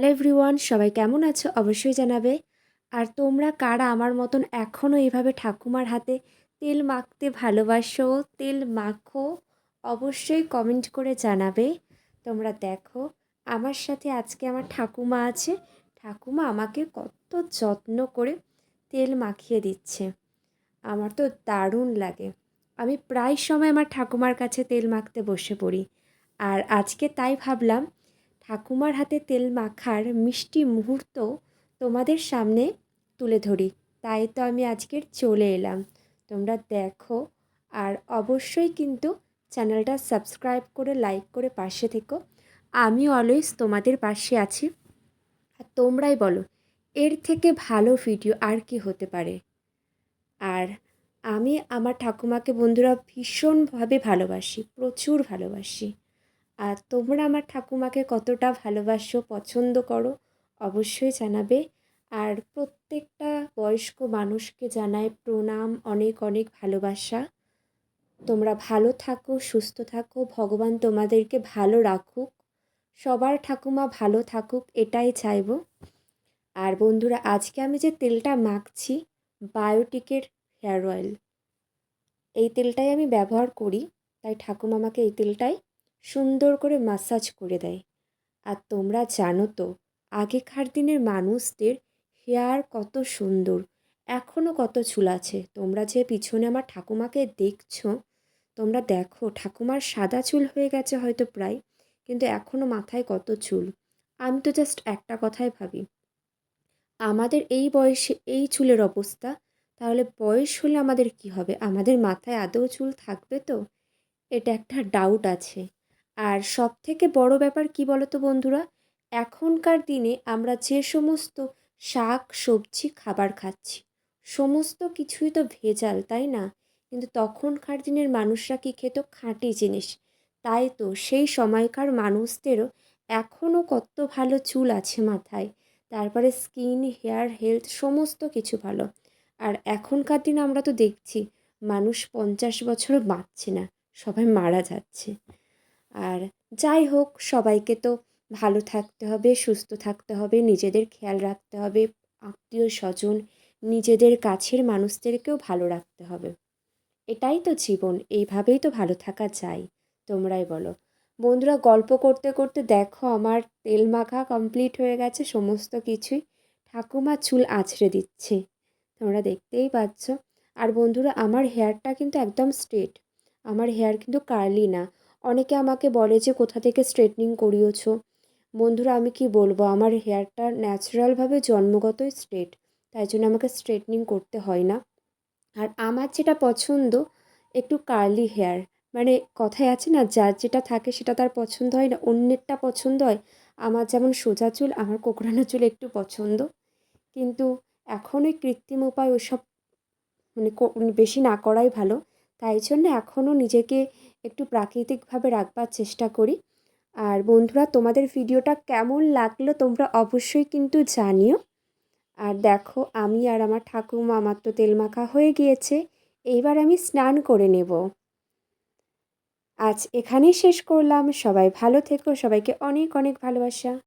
Hello everyone, সবাই কেমন আছো? অবশ্যই জানাবে। আর তোমরা কারা আমার মতন এখনও এইভাবে ঠাকুমার হাতে তেল মাখতে ভালোবাসো? তেল মাখো, অবশ্যই কমেন্ট করে জানাবে। তোমরা দেখো, আমার সাথে আজকে আমার ঠাকুমা আছে। ঠাকুমা আমাকে কত যত্ন করে তেল মাখিয়ে দিচ্ছে। আমার তো দারুণ লাগে। আমি প্রায় সময় আমার ঠাকুমার কাছে তেল মাখতে বসে পড়ি। আর আজকে তাই ভাবলাম ঠাকুমার হাতে তেল মাখার মিষ্টি মুহূর্ত তোমাদের সামনে তুলে ধরি। তাই তো আমি আজকের চলে এলাম। তোমরা দেখো আর অবশ্যই কিন্তু চ্যানেলটা সাবস্ক্রাইব করে, লাইক করে পাশে থেকো। আমি অলওয়েজ তোমাদের পাশে আছি। আর তোমরাই বলো, এর থেকে ভালো ভিডিও আর কি হতে পারে? আর আমি আমার ঠাকুমাকে বন্ধুরা ভীষণভাবে ভালোবাসি, প্রচুর ভালোবাসি। আর তোমরা আমার ঠাকুমাকে কতটা ভালোবাসো, পছন্দ করো অবশ্যই জানাবে। আর প্রত্যেকটা বয়স্ক মানুষকে জানায় প্রণাম, অনেক অনেক ভালোবাসা। তোমরা ভালো থাকো, সুস্থ থাকো, ভগবান তোমাদেরকে ভালো রাখুক, সবার ঠাকুমা ভালো থাকুক, এটাই চাইব। আর বন্ধুরা, আজকে আমি যে তেলটা মাখছি, বায়োটিকের হেয়ার অয়েল, এই তেলটাই আমি ব্যবহার করি, তাই ঠাকুমা আমাকে এই তেলটাই সুন্দর করে মাসাজ করে দেয়। আর তোমরা জানো তো, আগেকার দিনের মানুষদের হেয়ার কত সুন্দর এখনও কত চুল আছে। তোমরা যে পিছনে আমার ঠাকুমাকে দেখছ, তোমরা দেখো, ঠাকুমার সাদা চুল হয়ে গেছে হয়তো প্রায়, কিন্তু এখনও মাথায় কত চুল। আমি তো জাস্ট একটা কথাই ভাবি, আমাদের এই বয়সে এই চুলের অবস্থা, তাহলে বয়স হলে আমাদের কি হবে? আমাদের মাথায় আদৌ চুল থাকবে তো? এটা একটা ডাউট আছে। আর সব থেকে বড় ব্যাপার কি বলতো বন্ধুরা? এখনকার দিনে আমরা যে সমস্ত শাক, সবজি, খাবার খাচ্ছি, সমস্ত কিছুই তো ভেজাল, তাই না? কিন্তু তখনকার দিনের মানুষরা কি খেত? খাঁটি জিনিস। তাই তো সেই সময়কার মানুষদেরও এখনও কত ভালো চুল আছে মাথায়। তারপরে স্কিন, হেয়ার, হেলথ সমস্ত কিছু ভালো। আর এখনকার দিনে আমরা তো দেখছি, মানুষ পঞ্চাশ বছরও বাঁচছে না, সবাই মারা যাচ্ছে। আর যাই হোক, সবাইকে তো ভালো থাকতে হবে, সুস্থ থাকতে হবে, নিজেদের খেয়াল রাখতে হবে, আত্মীয় স্বজন, নিজেদের কাছের মানুষদেরকেও ভালো রাখতে হবে। এটাই তো জীবন, এইভাবেই তো ভালো থাকা চাই তোমরাই বলো। বন্ধুরা, গল্প করতে করতে দেখো, আমার তেল মাখা কমপ্লিট হয়ে গেছে, সমস্ত কিছুই। ঠাকুমা চুল আছড়ে দিচ্ছে, তোমরা দেখতেই পাচ্ছ। আর বন্ধুরা, আমার হেয়ারটা কিন্তু একদম স্ট্রেট আমার হেয়ার কিন্তু কার্লি না। অনেকে আমাকে বলে যে, কোথা থেকে স্ট্রেটনিং করিয়েছ? বন্ধুরা, আমি কি বলব? আমার হেয়ারটা ন্যাচারালভাবে জন্মগতই স্ট্রেট, তাই জন্য আমাকে স্ট্রেটনিং করতে হয় না। আর আমার যেটা পছন্দ, একটু কার্লি হেয়ার। মানে কথায় আছে না, যার যেটা থাকে সেটা তার পছন্দ হয় না, অন্যেরটা পছন্দ হয়। আমার যেমন সোজা চুল, আমার কোকড়ানো চুল একটু পছন্দ। কিন্তু এখন ওই কৃত্রিম উপায় ওসব মানে বেশি না করাই ভালো। তাই জন্য এখনও নিজেকে একটু প্রাকৃতিকভাবে রাখবার চেষ্টা করি। আর বন্ধুরা, তোমাদের ভিডিওটা কেমন লাগল তোমরা অবশ্যই কিন্তু জানিও। আর দেখো, আমি আর আমার ঠাকুমা আমার তো তেল মাখা হয়ে গিয়েছে, এইবার আমি স্নান করে নেব। আজ এখানেই শেষ করলাম। সবাই ভালো থেকো, সবাইকে অনেক অনেক ভালোবাসা।